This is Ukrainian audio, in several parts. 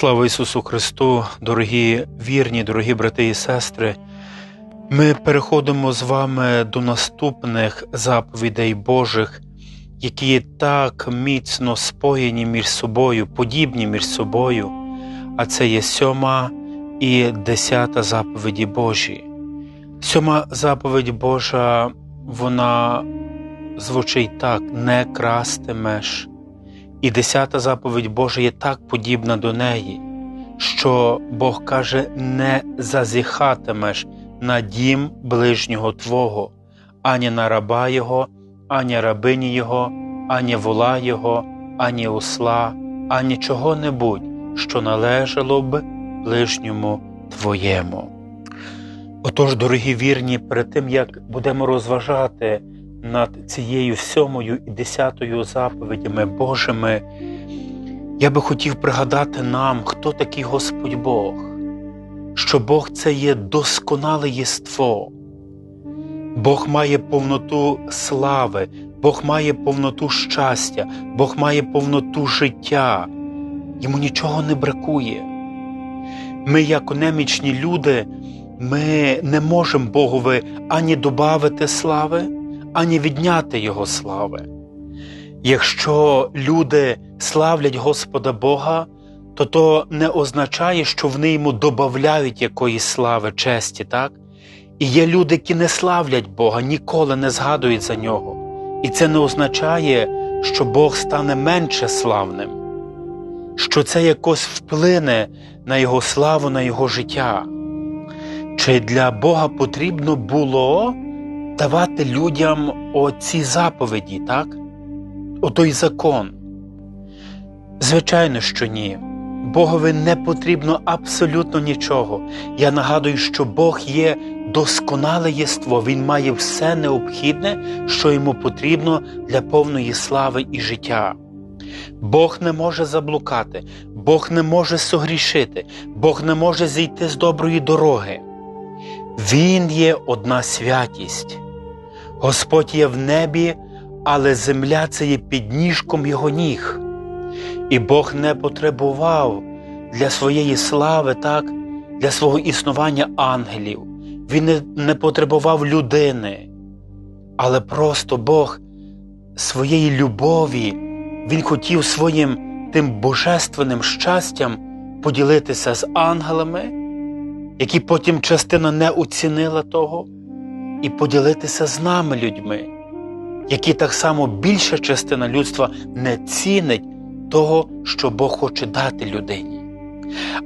Слава Ісусу Христу, дорогі вірні, дорогі брати і сестри. Ми переходимо з вами до наступних заповідей Божих, які так міцно споєні між собою, подібні між собою, а це є сьома і десята заповіді Божі. Сьома заповідь Божа, вона звучить так: не крастимеш. І десята заповідь Божа є так подібна до неї, що Бог каже: не зазіхатимеш на дім ближнього Твого, ані на раба Його, ані рабині Його, ані вола Його, ані осла, ані чого-небудь, що належало б ближньому Твоєму. Отож, дорогі вірні, перед тим як будемо розважати над цією сьомою і десятою заповідями Божими, я би хотів пригадати нам, хто такий Господь Бог, що Бог це є досконале єство, Бог має повноту слави, Бог має повноту щастя, Бог має повноту життя, йому нічого не бракує. Ми, як немічні люди, ми не можемо Богові ані добавити слави, ані відняти Його слави. Якщо люди славлять Господа Бога, то то не означає, що вони йому додають якоїсь слави, честі, так? І є люди, які не славлять Бога, ніколи не згадують за нього. І це не означає, що Бог стане менше славним, що це якось вплине на Його славу, на Його життя. Чи для Бога потрібно було давати людям оці заповіді, так? Отой закон? Звичайно, що ні. Богові не потрібно абсолютно нічого. Я нагадую, що Бог є досконале єство, Він має все необхідне, що йому потрібно для повної слави і життя. Бог не може заблукати, Бог не може согрішити, Бог не може зійти з доброї дороги. Він є одна святість. Господь є в небі, але земля це є підніжком Його ніг. І Бог не потребував для своєї слави, так, для свого існування ангелів. Він не, не потребував людини, але просто Бог своєї любові, Він хотів своїм тим божественним щастям поділитися з ангелами, які потім частина не оцінила того, і поділитися з нами людьми, які так само більша частина людства не цінить того, що Бог хоче дати людині.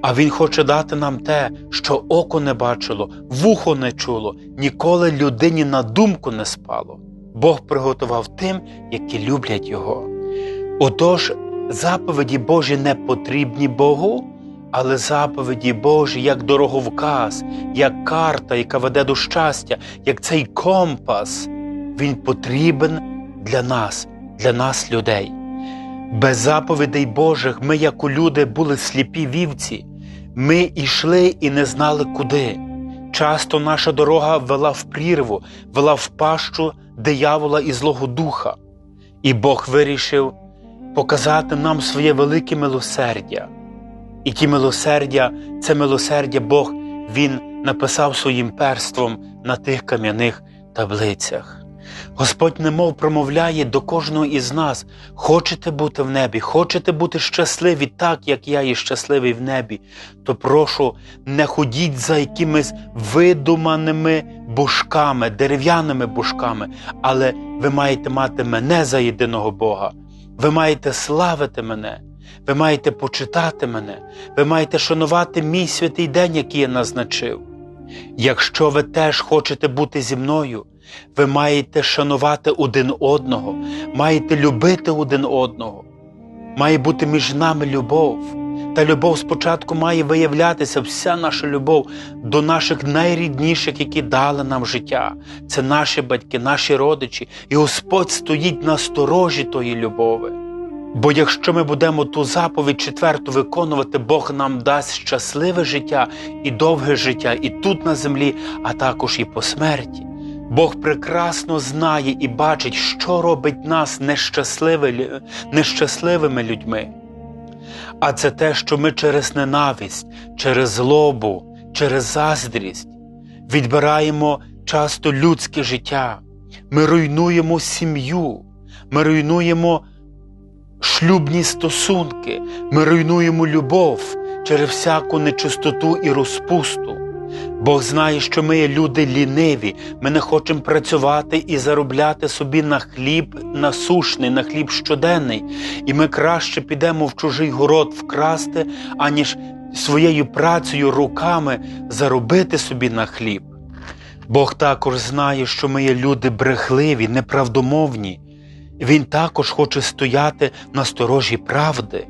А Він хоче дати нам те, що око не бачило, вухо не чуло, ніколи людині на думку не спало. Бог приготував тим, які люблять Його. Отож, заповіді Божі не потрібні Богу, але заповіді Божі як дороговказ, як карта, яка веде до щастя, як цей компас, він потрібен для нас, для нас, людей. Без заповідей Божих ми, як у люди, були сліпі вівці, ми йшли і не знали куди. Часто наша дорога вела в прірву, вела в пащу диявола і Злого Духа. І Бог вирішив показати нам своє велике милосердя. І ті милосердя, це милосердя Бог Він написав своїм перством на тих кам'яних таблицях. Господь немов промовляє до кожного із нас: хочете бути в небі, хочете бути щасливі, так як я є щасливий в небі, то прошу, не ходіть за якимись видуманими божками, дерев'яними божками, але ви маєте мати мене за єдиного Бога. Ви маєте славити мене, ви маєте почитати мене, ви маєте шанувати мій святий день, який я назначив. Якщо ви теж хочете бути зі мною, ви маєте шанувати один одного, маєте любити один одного. Має бути між нами любов. Та любов спочатку має виявлятися, вся наша любов до наших найрідніших, які дали нам життя. Це наші батьки, наші родичі, і Господь стоїть на сторожі тої любови. Бо якщо ми будемо ту заповідь четверту виконувати, Бог нам дасть щасливе життя і довге життя і тут на землі, а також і по смерті. Бог прекрасно знає і бачить, що робить нас нещасливими людьми. а це те, що ми через ненависть, через злобу, через заздрість відбираємо часто людське життя. Ми руйнуємо сім'ю, ми руйнуємо шлюбні стосунки, ми руйнуємо любов через всяку нечистоту і розпусту. Бог знає, що ми є люди ліниві, ми не хочемо працювати і заробляти собі на хліб насушний, на хліб щоденний, і ми краще підемо в чужий город вкрасти, аніж своєю працею руками заробити собі на хліб. Бог також знає, що ми є люди брехливі, неправдомовні. Він також хоче стояти на сторожі правди.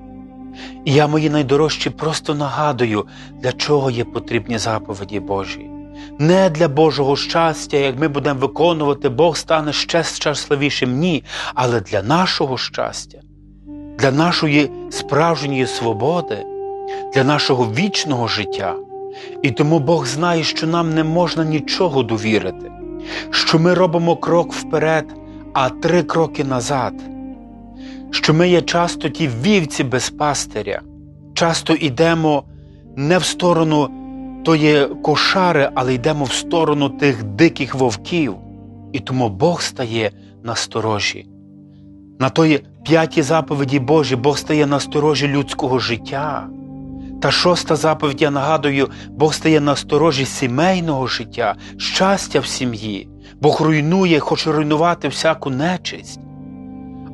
І я, мої найдорожчі, просто нагадую, для чого є потрібні заповіді Божі. Не для Божого щастя, як ми будемо виконувати, Бог стане ще щасливішим, ні, але для нашого щастя, для нашої справжньої свободи, для нашого вічного життя. І тому Бог знає, що нам не можна нічого довірити, що ми робимо крок вперед, а три кроки назад, що ми є часто ті вівці без пастиря, часто йдемо не в сторону тої кошари, але йдемо в сторону тих диких вовків, і тому Бог стає на сторожі. На тої п'ятій заповіді Божій Бог стає на сторожі людського життя. Та шоста заповідь, я нагадую, Бог стає на сторожі сімейного життя, щастя в сім'ї. Бог руйнує, хоче руйнувати всяку нечисть.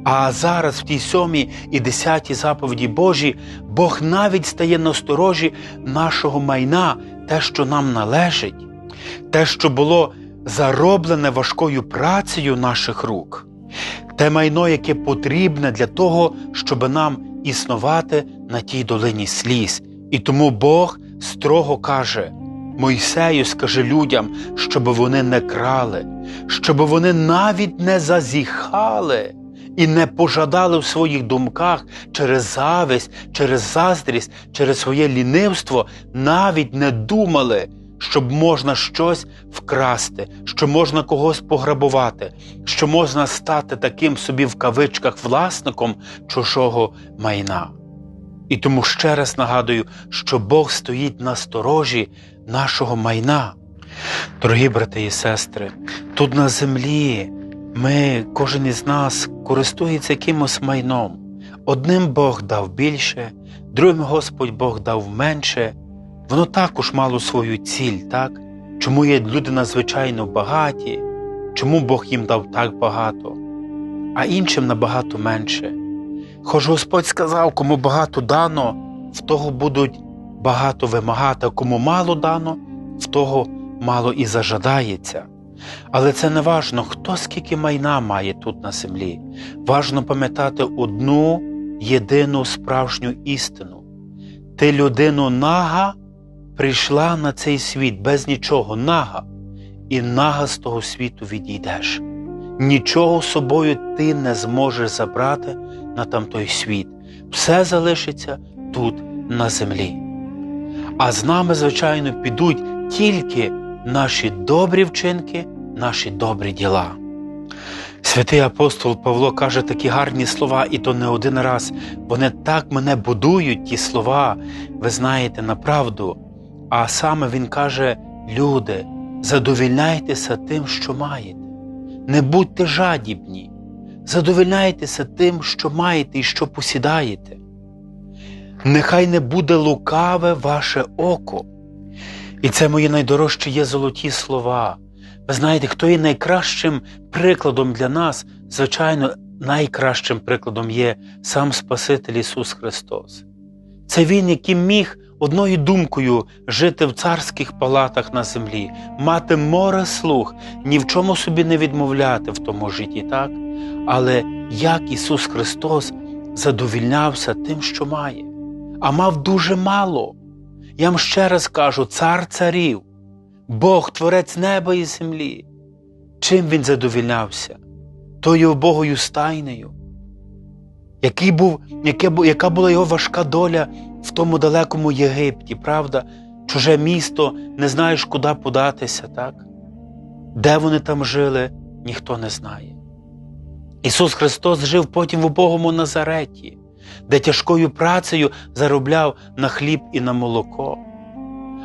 А зараз, в тій сьомій і десятій заповіді Божій, Бог навіть стає на сторожі нашого майна, те, що нам належить, те, що було зароблене важкою працею наших рук, те майно, яке потрібне для того, щоб нам існувати на тій долині сліз. І тому Бог строго каже: Мойсею, скажи людям, щоб вони не крали, щоб вони навіть не зазіхали і не пожадали в своїх думках через зависть, через заздрість, через своє лінивство, навіть не думали, щоб можна щось вкрасти, що можна когось пограбувати, що можна стати таким собі в кавичках власником чужого майна. І тому ще раз нагадую, що Бог стоїть на сторожі нашого майна. Дорогі брати і сестри, тут на землі ми, кожен із нас, користується якимось майном. Одним Бог дав більше, другим Господь Бог дав менше. Воно також мало свою ціль, так? Чому є люди надзвичайно багаті, чому Бог їм дав так багато, а іншим набагато менше. Хоч Господь сказав, кому багато дано, в того будуть багато вимагати, кому мало дано, в того мало і зажадається. Але це не важно, хто скільки майна має тут на землі. Важно пам'ятати одну єдину справжню істину. Ти людину нага прийшла на цей світ без нічого, нага, і нага з того світу відійдеш. Нічого собою ти не зможеш забрати на тамтой світ. Все залишиться тут, на землі. А з нами, звичайно, підуть тільки наші добрі вчинки, наші добрі діла. Святий апостол Павло каже такі гарні слова, і то не один раз. Вони так мене будують, ті слова, ви знаєте, направду. А саме він каже: люди, задовільняйтеся тим, що маєте. Не будьте жадібні, задовольняйтеся тим, що маєте і що посідаєте. Нехай не буде лукаве ваше око. І це мої найдорожчі є золоті слова. Ви знаєте, хто є найкращим прикладом для нас, звичайно, найкращим прикладом є сам Спаситель Ісус Христос. Це Він, який міг одною думкою жити в царських палатах на землі, мати море слуг, ні в чому собі не відмовляти в тому житті, так? Але як Ісус Христос задовільнявся тим, що має, а мав дуже мало. Я вам ще раз кажу, цар царів, Бог, творець неба і землі. Чим він задовільнявся? Тою Богою стайнею. Який був, яке, яка була його важка доля в тому далекому Єгипті, правда? Чуже місто, не знаєш, куди податися, так? Де вони там жили, ніхто не знає. Ісус Христос жив потім в убогому Назареті. Де тяжкою працею заробляв на хліб і на молоко.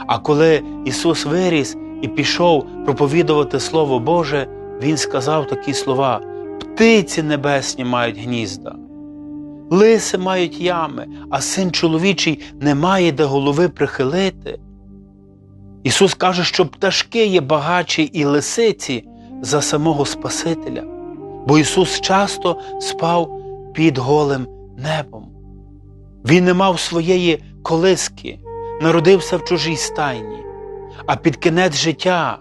А коли Ісус виріс і пішов проповідувати Слово Боже, Він сказав такі слова: Птиці небесні мають гнізда, лиси мають ями, а син чоловічий не має де голови прихилити. Ісус каже, що пташки є багатші і лисиці за самого Спасителя, бо Ісус часто спав під голим небом. Він не мав своєї колиски, народився в чужій стайні, а під кінець життя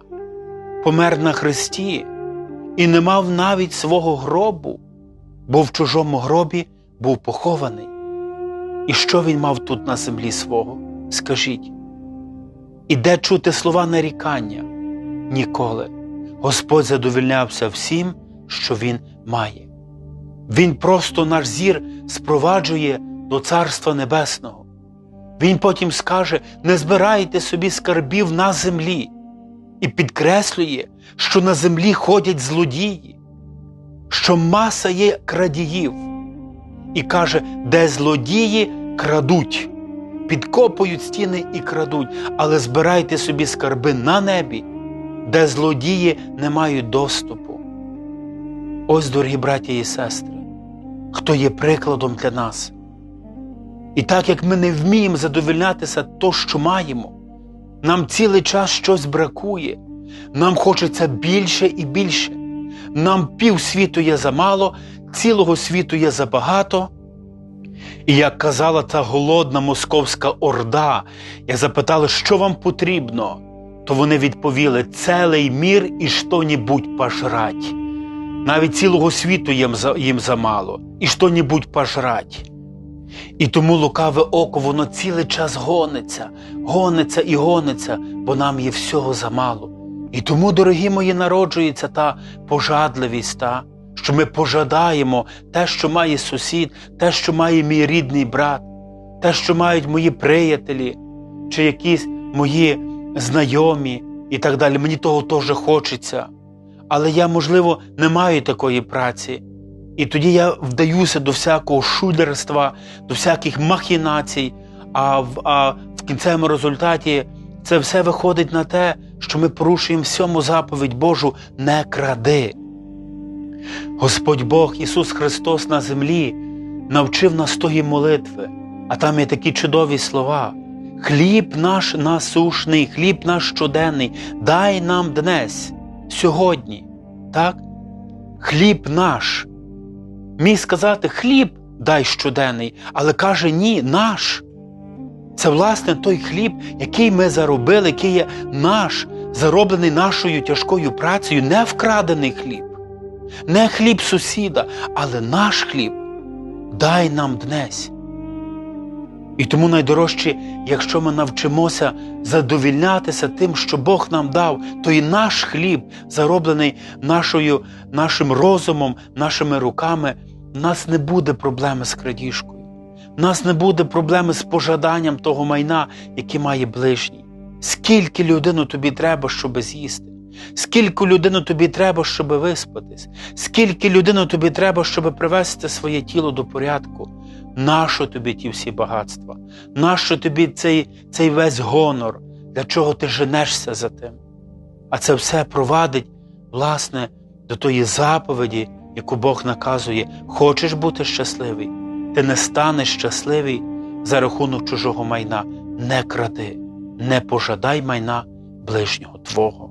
помер на хресті і не мав навіть свого гробу, бо в чужому гробі був похований. І що він мав тут на землі свого? Скажіть. І де чути слова нарікання? Ніколи. Господь задовільнявся всім, що Він має. Він просто наш зір спроваджує до Царства Небесного. Він потім скаже: не збирайте собі скарбів на землі і підкреслює, що на землі ходять злодії, що маса є крадіїв, і каже, де злодії крадуть, підкопують стіни і крадуть, але збирайте собі скарби на небі, де злодії не мають доступу. Ось, дорогі браті і сестри, хто є прикладом для нас. І так як ми не вміємо задовольнятися то, що маємо, нам цілий час щось бракує, нам хочеться більше і більше. Нам пів світу є замало, цілого світу є забагато. І як казала та голодна московська орда, як запитали, що вам потрібно, то вони відповіли цілий мір і що-небудь пожрать. Навіть цілого світу їм, їм замало, і що-небудь пожрать. І тому лукаве око, воно цілий час гониться, гониться і гониться, бо нам є всього замало. І тому, дорогі мої, народжується та пожадливість, та, що ми пожадаємо те, що має сусід, те, що має мій рідний брат, те, що мають мої приятелі, чи якісь мої знайомі і так далі. Мені того теж хочеться. Але я, можливо, не маю такої праці. І тоді я вдаюся до всякого шулерства, до всяких махінацій, а в, а в кінцевому результаті це все виходить на те, що ми порушуємо всьому заповідь Божу не кради. Господь Бог, Ісус Христос на землі навчив нас тої молитви, а там є такі чудові слова. Хліб наш насушний, хліб наш щоденний, дай нам днес, сьогодні. Так? Хліб наш. Міг сказати хліб дай щоденний, але каже ні, наш. Це власне той хліб, який ми заробили, який є наш, зароблений нашою тяжкою працею, не вкрадений хліб, не хліб сусіда, але наш хліб. Дай нам днесь. І тому найдорожче, якщо ми навчимося задовільнятися тим, що Бог нам дав, то і наш хліб, зароблений нашою, нашим розумом, нашими руками, у нас не буде проблеми з крадіжкою. У нас не буде проблеми з пожаданням того майна, яке має ближній. Скільки людину тобі треба, щоб з'їсти? Скільки людину тобі треба, щоб виспатись? Скільки людину тобі треба, щоб привести своє тіло до порядку? Нащо тобі ті всі багатства? Нащо тобі цей, цей весь гонор? Для чого ти женешся за тим? А це все провадить, власне, до тої заповіді, яку Бог наказує: хочеш бути щасливий, ти не станеш щасливий за рахунок чужого майна. Не кради, не пожадай майна ближнього твого.